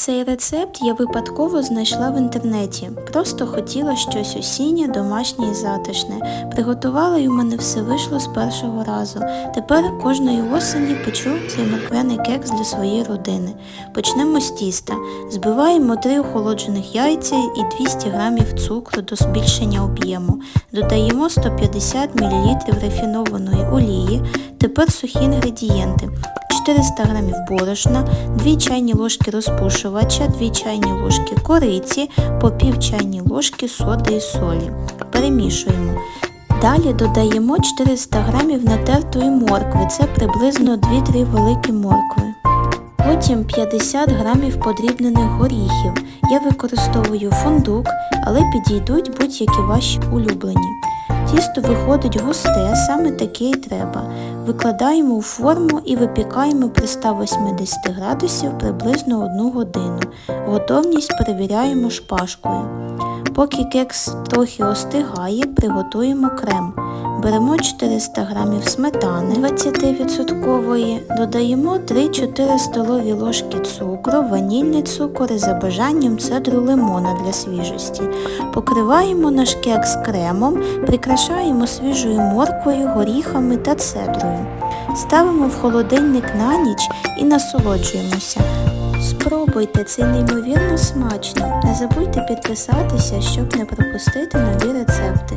Цей рецепт я випадково знайшла в інтернеті. Просто хотіла щось осіннє, домашнє і затишне. Приготувала і у мене все вийшло з першого разу. Тепер кожної осені печу цей морквяний кекс для своєї родини. Почнемо з тіста. Збиваємо 3 охолоджених яйця і 200 г цукру до збільшення об'єму. Додаємо 150 мл рафінованої олії. Тепер сухі інгредієнти. 400 г борошна, 2 чайні ложки розпушувача, 2 чайні ложки кориці, по пів чайні ложки соди і солі. Перемішуємо. Далі додаємо 400 г натертої моркви, це приблизно 2-3 великі моркви. Потім 50 грамів подрібнених горіхів. Я використовую фундук, але підійдуть будь-які ваші улюблені. Тісто виходить густе, саме таке і треба. Викладаємо у форму і випікаємо при 180 градусів приблизно 1 годину. Готовність перевіряємо шпажкою. Поки кекс трохи остигає, приготуємо крем. Беремо 400 г сметани 20%, додаємо 3-4 столові ложки цукру, ванільний цукор і за бажанням цедру лимона для свіжості. Покриваємо наш кекс кремом, прикрашаємо свіжою морквою, горіхами та цедрою. Ставимо в холодильник на ніч і насолоджуємося. Спробуйте, це неймовірно смачно. Не забудьте підписатися, щоб не пропустити нові рецепти.